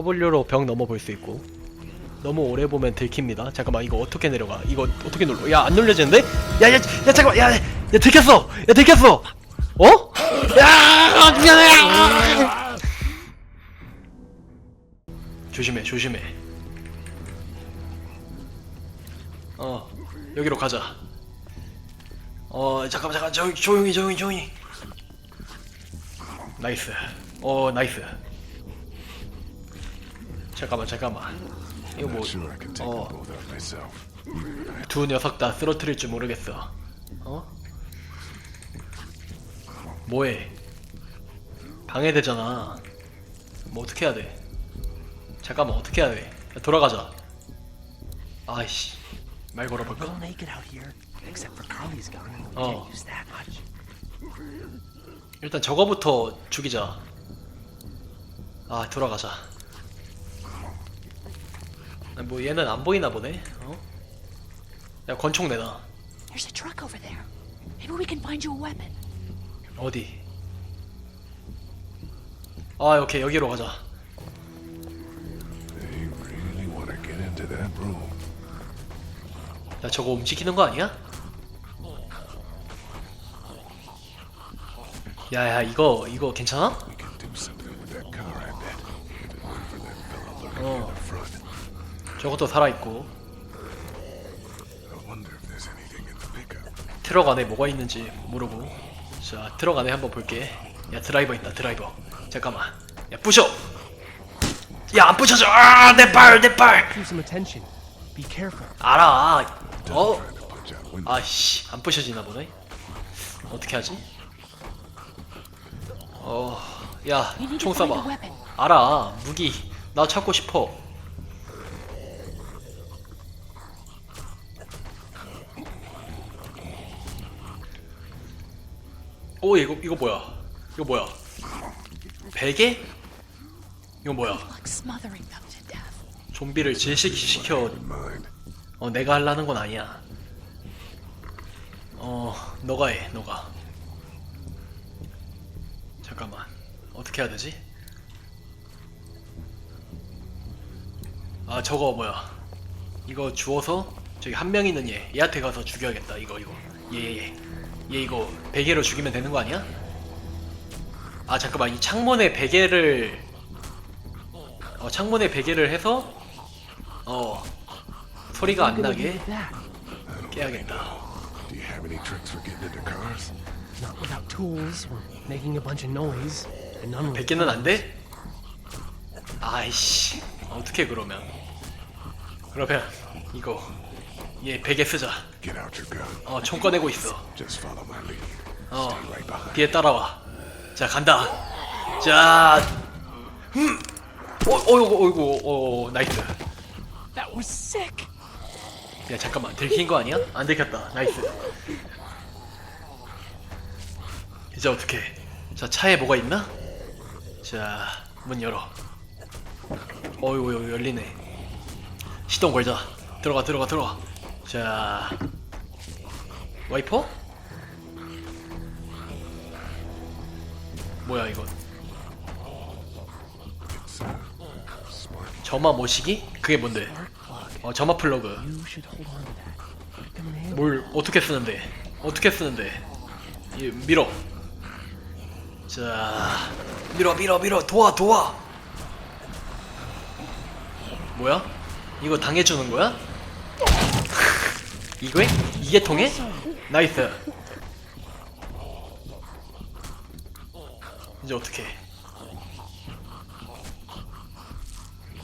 W로 벽 넘어 볼 수 있고 너무 오래 보면 들킵니다. 잠깐만 이거 어떻게 내려가? 이거 어떻게 눌러? 야안 눌려지는데? 야야 야, 야, 잠깐만 야야 야, 들켰어! 야 들켰어! 어? 야 미안해! 조심해 조심해. 어 여기로 가자. 어 잠깐만 잠깐 조, 조용히 조용히 조용히. 나이스. 어 나이스. 잠깐만 잠깐만. 이거 뭐? 어. 두 녀석 다 쓰러뜨릴 줄 모르겠어. 어? 뭐해? 방해되잖아. 뭐 어떻게 해야 돼? 잠깐만 어떻게 해야 돼? 야, 돌아가자. 아이씨. 말 걸어볼까? Oh. much. 일단 저거부터 죽이자. 아 돌아가자. 아, 뭐 얘는 안 보이나 보네. 어? 야 권총 내놔. There's a truck over there. Maybe we can find you a weapon. 어디? 아 오케이 여기로 가자. They really want to get into that room. 야 저거 움직이는 거 아니야? 야야 이거 이거 괜찮아? We can do something with that car, I bet. Wait for that fellow lurking Oh. in the front. 저것도 살아있고. 트럭 안에 뭐가 있는지 모르고 자 트럭 안에 한번 볼게 야 드라이버 있다 드라이버 잠깐만 야 부셔 야 안 부셔져 아내발내발. 알아 어. 아씨 안 부셔지나 보네 어떻게 하지 어야 We need 총 to find a 쏴봐. 알아 무기 나 찾고 싶어 오 이거 이거 뭐야? 이거 뭐야? 베개? 이거 뭐야. 좀비를 질식시켜. 어 내가 하려는 건 아니야. 어 너가 해 너가. 잠깐만. 어떻게 해야 되지? 아 저거 뭐야? 이거 주워서 저기 한 명 있는 얘 얘한테 가서 죽여야겠다. 이거 이거. 얘 얘 얘 얘 이거 베개로 죽이면 되는 거 아니야 아 잠깐만 이 창문에 베개를 어 창문에 베개를 해서 어 소리가 안 나게? 깨야겠다. Do you have any tricks for getting into cars? Not without tools or making a bunch of noise. And none with 100개는 안 돼? 아이씨 어떻게 그러면 그러면 이거 얘 베개 쓰자 Get out your gun. 어 총 꺼내고 있어 Just follow my lead. 어 Stay right behind. 뒤에 따라와 자 간다 자 음. 어, 어이구 어이구 어 나이스 That was sick. 야 잠깐만 들킨 거 아니야? 안 들켰다 나이스 이제 어떻게 자 차에 뭐가 있나? 자 문 열어 어이구 여기 열리네 시동 걸자 들어가 들어가 들어가 자 와이퍼? 뭐야 smart. 점화 모시기? 그게 뭔데? 어 점화 플러그. 뭘 어떻게 쓰는데? 어떻게 쓰는데? 이 밀어. 자, 밀어 밀어 밀어 도와 도와. 뭐야? 이거 당해주는 거야? 이거에? 이게 통해? 나이스. 이제 어떻게?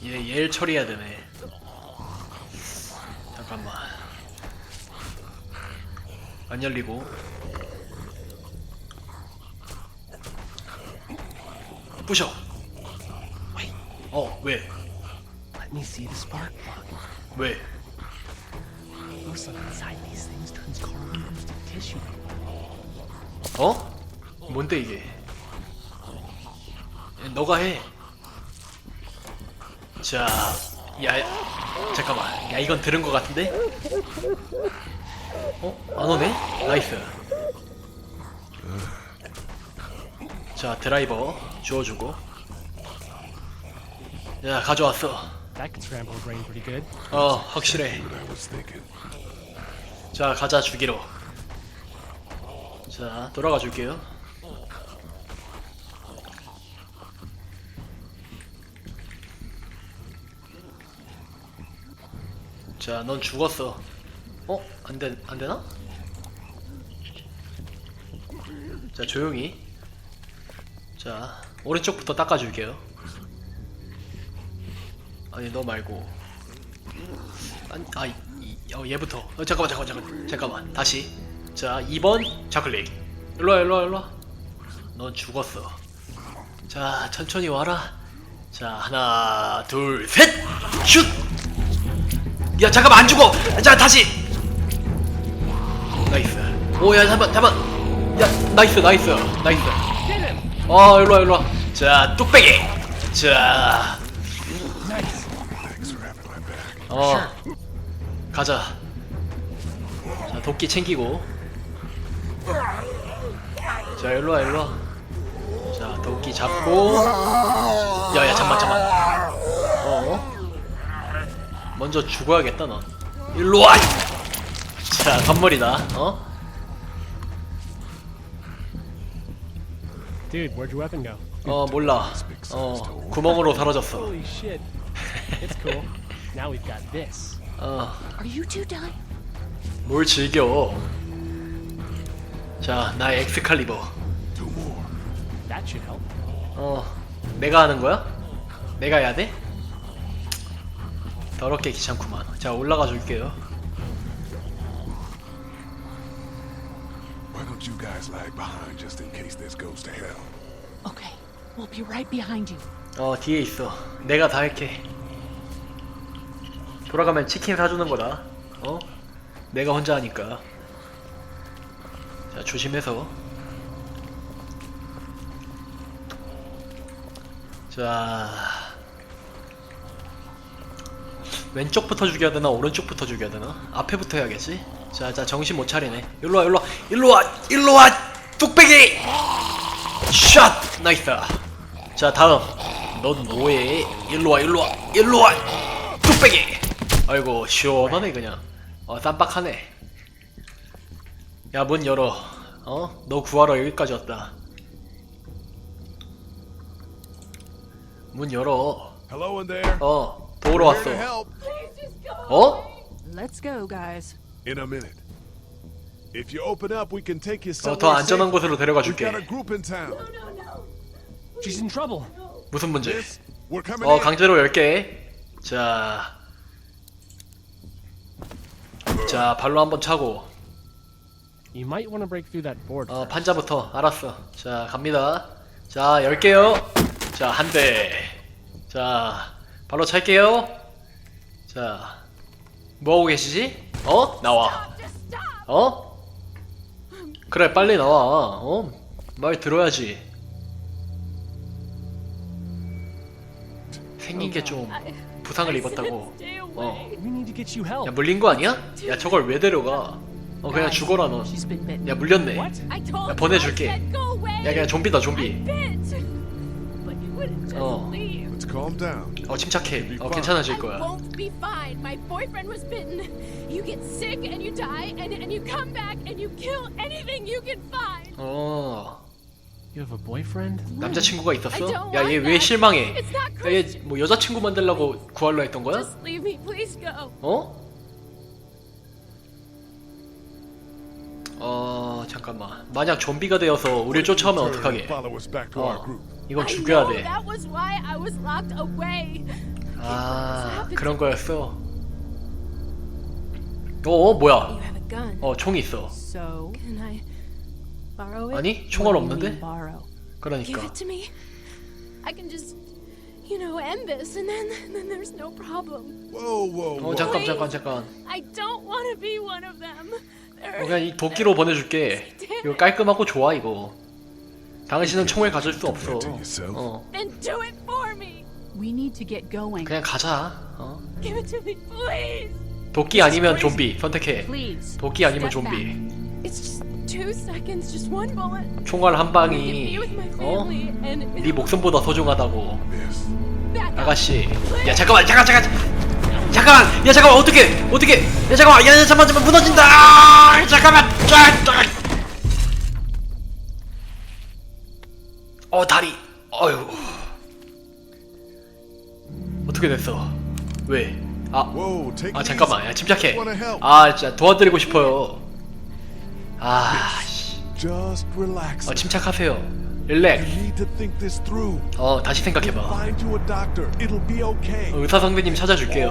얘 얘를 처리해야 되네. 잠깐만. 안 열리고 부셔 어 왜? 왜? 어? 뭔데 이게? 야, 너가 해. 자, 야, 잠깐만. 야, 이건 들은 것 같은데? 어? 안 오네? 나이스. 자, 드라이버 주워주고. 야 가져왔어 That can scramble a brain pretty good. 어 확실해 What I was thinking. 자 가자 주기로. 자 돌아가 줄게요. 자 넌 죽었어. 어? 안되, 안되나? 자 조용히. 자 오른쪽부터 닦아줄게요. 아니 너 말고. 아니, 아, 이, 이, 어, 얘부터. 어, 잠깐만, 잠깐만, 잠깐만, 잠깐만. 다시. 자, 2번 좌클릭. 일로 와, 일로 와, 일로 와. 넌 죽었어. 자, 천천히 와라. 자, 하나, 둘, 셋! 슛! 야, 잠깐만, 안 죽어! 자, 다시! 나이스. 오, 야, 잠깐만, 잠깐만. 야, 나이스, 나이스, 나이스. 어, 일로 와, 일로 와. 자, 뚝배기! 자, my back. 어 가자. 자 도끼 챙기고. 자 일로와 일로와. 자 도끼 잡고. 야야 잠만 잠만. 어? 먼저 죽어야겠다 넌. 일로와! 자 선물이다 어? Dude, where'd your weapon go? 어 몰라. 어 구멍으로 사라졌어. Holy shit. It's cool. now we've got this. 어 Are you two done? 뭘 즐겨 자 나의 엑스칼리버 Two more. That should help. 어, 내가 하는 거야? 내가 해야 돼? 더럽게 귀찮구만. 자, 올라가 줄게요. Why don't you guys lag behind just in case this goes to hell? Okay, we'll be right behind you. 어, 뒤에 있어. 내가 다 할게. 돌아가면 치킨 사주는 거다. 어? 내가 혼자 하니까. 자, 조심해서. 자. 왼쪽부터 죽여야 되나 오른쪽부터 죽여야 되나? 앞에부터 해야겠지? 자 자 정신 못 차리네. 일로와 일로와. 일로와 일로와 뚝배기! 샷! 나이스. 자 다음. 넌 뭐해? 일로와 일로와 일로와. 뚝배기 아이고 시원하네 그냥 어 쌈박하네 야 문 열어 어? 너 구하러 여기까지 왔다 문 열어 Hello in there. 어 도우러 We're 왔어 here to help. 어? Let's go, guys. In a minute. If you open up, we can take you 어, somewhere 더 안전한 safe. 곳으로 데려가 We've 줄게 got a group in town. She's in trouble. 무슨 문제 Yes, we're coming 어 in. 강제로 열게 자. 자 발로 한번 차고 You might want to break through that board. 어 first. 판자부터 알았어 자 갑니다 자 열게요 자 한 대 자 발로 찰게요 자 뭐하고 계시지? 어? 나와 어? 그래 빨리 나와 어? 말 들어야지 생긴 게 좀 부상을 입었다고 어. We need to get you help. 야 물린 거 아니야? 야 저걸 왜 데려가? 어 그냥 죽어라 너. 야 물렸네. What? I told 야, 보내줄게. 야 그냥 좀비다 좀비. bit. But you wouldn't just 어. leave. Let's calm down. 어 침착해. 어 괜찮아질 I 거야. won't be fine. My boyfriend was bitten. You get sick and you die and, and you come back and you kill anything you can find. 어 You have a boyfriend? 남자친구가 I 있었어? don't 야 want 얘 왜. 실망해? It's not 야. 얘 뭐 여자친구 만들려고 구하려 했던 거야? Just leave me, please go. 어? 어 잠깐만. 만약 좀비가 되어서 우리를 쫓아오면 어떡하게? Follow us back to our 어 group. 이건 I 죽여야 know 돼. That was why I was locked away. 아 그런 거였어. 어, 어 뭐야? You have a gun. 어 총이 있어. So, Can I borrow it? 아니 총알 what do you mean 없는데? borrow? Give 그러니까. it to me. I can just, you know, end this, and then then there's no problem. Whoa, whoa, whoa. 어 잠깐 잠깐 잠깐. I don't want to be one of them. They're- 어, 그냥 이 도끼로 보내줄게. 이거 깔끔하고 좋아 이거. 당신은 총을 가질 수 없어. 어, Then do it for me. We need to get going. 그냥 가자. 어? Give it to me, please. 도끼 아니면 좀비 선택해. Please. 도끼 아니면 좀비. It's just two seconds, just one bullet. 총알 한 방이 어? 네 목숨보다 소중하다고. 아가씨. 야 잠깐만 잠깐 잠깐 잠깐만. 야 잠깐만 어떻게 어떻게 야 잠깐만. 야, 야 잠깐만 잠깐만. 무너진다. 아, 잠깐만. 어 다리. 어휴. 어떻게 됐어? 왜? 아, 아 잠깐만. 야 침착해? 아 진짜 도와드리고 싶어요 아 씨. Just relax. 어 침착하세요 through. 어 다시 생각해봐. 의사 선배님 찾아줄게요.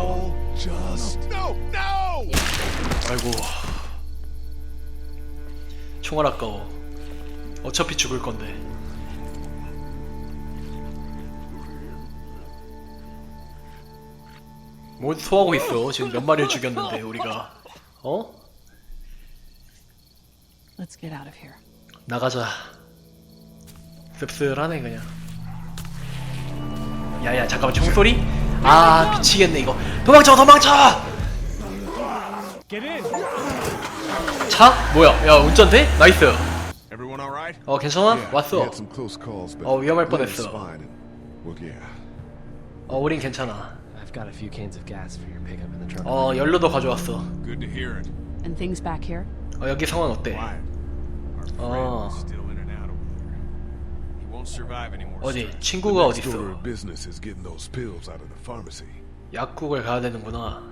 아이고 총알 아까워 어차피 죽을 건데 뭐 소하고 있어 지금 몇 마리를 죽였는데 우리가 어? Let's get out of here. 나가자 씁쓸하네 그냥 야야 잠깐만 총소리? 아 미치겠네 이거 도망쳐 도망쳐 Get in! 차? 뭐야 야 운전대? 나이스 Everyone all right? 어 괜찮아? 왔어 어, 위험할 뻔했어. 어 우린 괜찮아 I've got a few cans of gas for your pickup in the trunk. 어 연료도 가져왔어 Good to hear it. And things back here? 어 여기 상황 어때? Wyatt, our friend Oh. is still in and out over there. He won't survive anymore. 어디 The 친구가 next order 어딨어 of business is getting those pills out of the pharmacy. 약국을 가야 되는구나